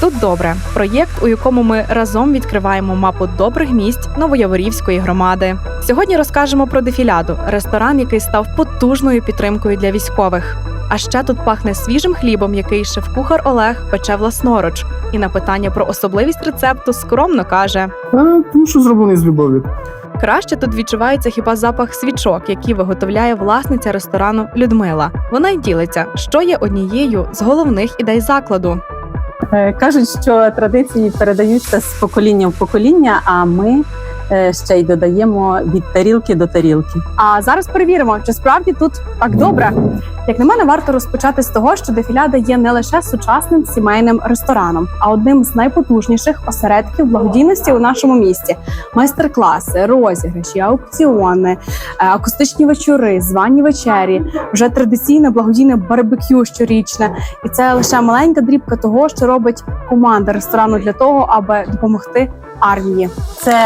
Тут добре проєкт, у якому ми разом відкриваємо мапу добрих місць Новояворівської громади. Сьогодні розкажемо про дефіляду, ресторан, який став потужною підтримкою для військових. А ще тут пахне свіжим хлібом, який шеф-кухар Олег пече власноруч. І на питання про особливість рецепту скромно каже: А, тому що зроблений з любов'ю. краще тут відчувається хіба запах свічок, які виготовляє власниця ресторану Людмила. Вона й ділиться, що є однією з головних ідей закладу. Е, Кажуть, що традиції передаються з покоління в покоління, а ми ще й додаємо від тарілки до тарілки. А зараз перевіримо, чи справді тут так добре. Як на мене, варто розпочати з того, що дефіляда є не лише сучасним сімейним рестораном, а одним з найпотужніших осередків благодійності у нашому місті. Майстер-класи, розіграші, аукціони, е, акустичні вечори, звані вечері, вже традиційне благодійне барбекю щорічне. І це лише маленька дрібка того, що робить команда ресторану для того, аби допомогти армії. Це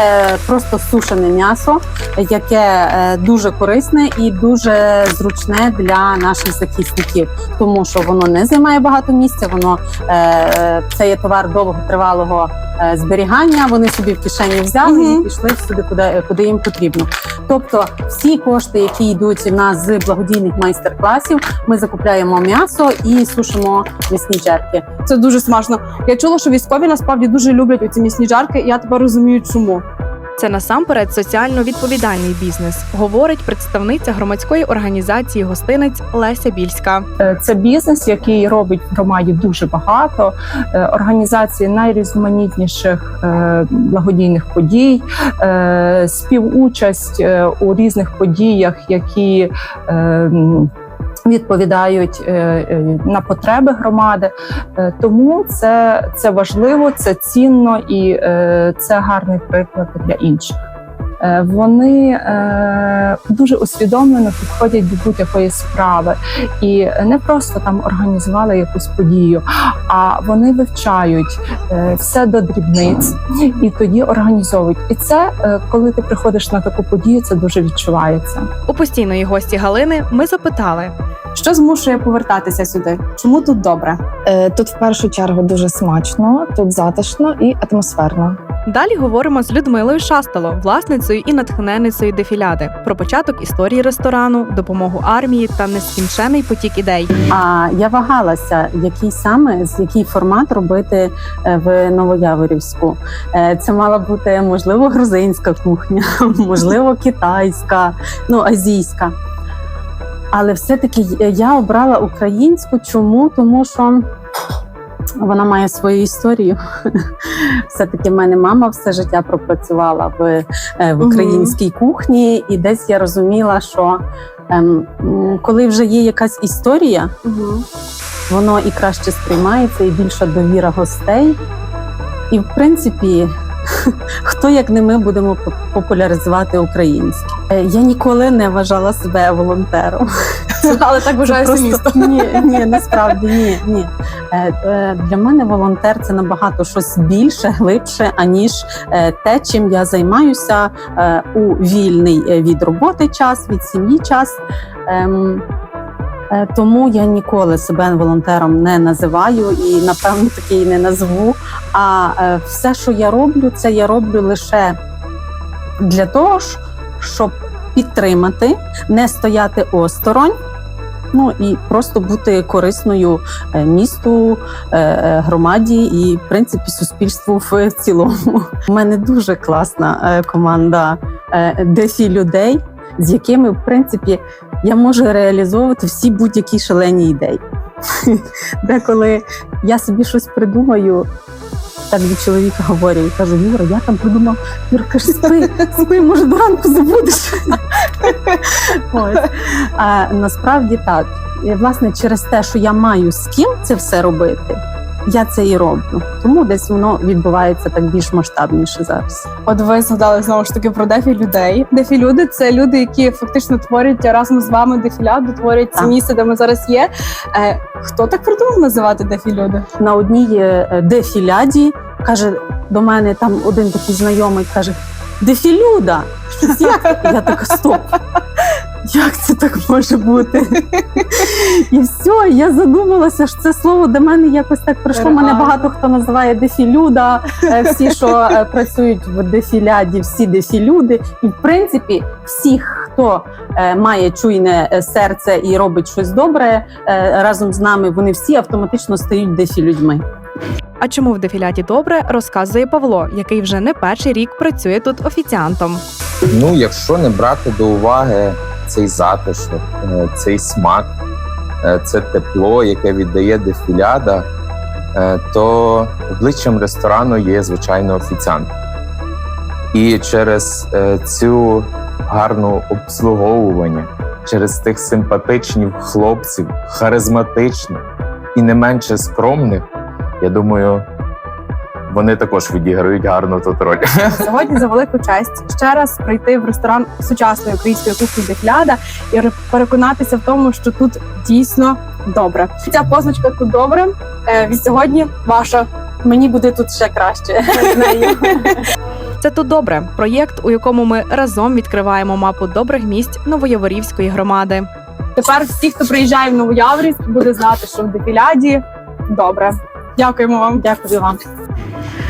просто сушене м'ясо, яке е, дуже корисне і дуже зручне для наших захисників, тому що воно не займає багато місця. Воно е, це є товар довготривалого е, зберігання. Вони собі в кишені взяли Мгм. і пішли сюди, куди, куди їм потрібно. Тобто, всі кошти, які йдуть у нас з благодійних майстер-класів, ми закупляємо м'ясо і сушимо м'ясні жарки. Це дуже смачно. Я чула, що військові насправді дуже люблять оці м'ясні жарки, і я тепер розумію, чому. Це насамперед соціально відповідальний бізнес, говорить представниця громадської організації гостинець Леся Більська. Е, Це бізнес, який робить в громаді дуже багато. Е, Організації найрізноманітніших е, благодійних подій, співучасть у різних подіях, які Відповідають е, е, на потреби громади, Е, тому це, це важливо, це цінно і це гарний приклад для інших. Вони дуже усвідомлено підходять до будь-якої справи і не просто там організували якусь подію, а вони вивчають все до дрібниць і тоді організовують. І це, коли ти приходиш на таку подію, це дуже відчувається. У постійної гості Галини ми запитали, Що змушує повертатися сюди? Чому тут добре? Е, Тут в першу чергу дуже смачно, тут затишно і атмосферно. Далі говоримо з Людмилою Шастало, власницею і натхненницею дефіляди, про початок історії ресторану, допомогу армії та нескінчений потік ідей. А я вагалася, який саме з який формат робити е, в Новояворівську. Е, Це мала бути можливо грузинська кухня, можливо, китайська, ну азійська. Але все-таки я обрала українську. Чому? Тому що вона має свою історію. Все-таки в мене мама все життя пропрацювала в, е, в українській кухні, і десь я розуміла, що ем, коли вже є якась історія, воно і краще сприймається, і більша довіра гостей. І в принципі, хто як не ми будемо популяризувати українське. Е, Я ніколи не вважала себе волонтером. Але так все місто. Ні, ні, насправді ні. ні. Е, е, Для мене волонтер це набагато щось більше, глибше, аніж те, чим я займаюся у вільний від роботи час, від сім'ї час. Е, Тому я ніколи себе волонтером не називаю і напевно таки і не назву. А е, все, що я роблю, це я роблю лише для того, щоб підтримати, не стояти осторонь. Ну і просто бути корисною е, місту, громаді і, в принципі, суспільству в цілому. У мене дуже класна команда дефі людей, з якими, в принципі, я можу реалізовувати всі будь-які шалені ідеї. Деколи я собі щось придумаю. Так до чоловіка говорю і кажу: Юра, я там придумав. Юра каже, спи, спи, може до ранку забудеш. Ось. А насправді так. І, власне, через те, що я маю з ким це все робити, я це і роблю. Тому десь воно відбувається так більш масштабніше зараз. От ви згадали знову ж таки про дефі людей. Дефі люди це люди, які фактично творять разом з вами дефіляду, творять це місце, де ми зараз є. Е, хто так придумав називати дефі люди? На одній е, дефіляді каже до мене там один такий знайомий каже: Дефілюда! Як? Я така стоп. Як це так може бути? І все, я задумалася, що це слово до мене якось так прийшло. Мене багато хто називає дефілюда, е, всі, що е, працюють в дефіляді, всі дефілюди. І в принципі, всі, хто е, має чуйне серце і робить щось добре разом з нами, вони всі автоматично стають дефілюдьми. А чому в дефіляді добре, розказує Павло, який вже не перший рік працює тут офіціантом. Ну, якщо не брати до уваги цей затишок, е, цей смак, е, це тепло, яке віддає дефіляда, е, то обличчям ресторану є звичайно офіціант. І через цю гарну обслуговування, через тих симпатичних хлопців, харизматичних і не менше скромних, я думаю, вони також відіграють гарну тут роль. сьогодні за велику честь ще раз прийти в ресторан сучасної української кухні Дефляда і ре- переконатися в тому, що тут дійсно добре. Ця позначка тут добре. Е, Від сьогодні ваша. Мені буде тут ще краще. Це тут добре проєкт, у якому ми разом відкриваємо мапу добрих місць Новояворівської громади. Тепер всі, хто приїжджає в Новояврівськ, буде знати, що в дефіляді добре. Дякуємо вам. Дякую вам.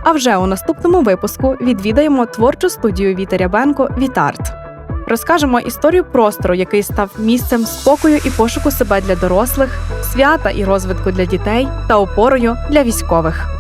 А вже у наступному випуску відвідаємо творчу студію Віти Рябенко Вітарт. Розкажемо історію простору, який став місцем спокою і пошуку себе для дорослих, свята і розвитку для дітей та опорою для військових.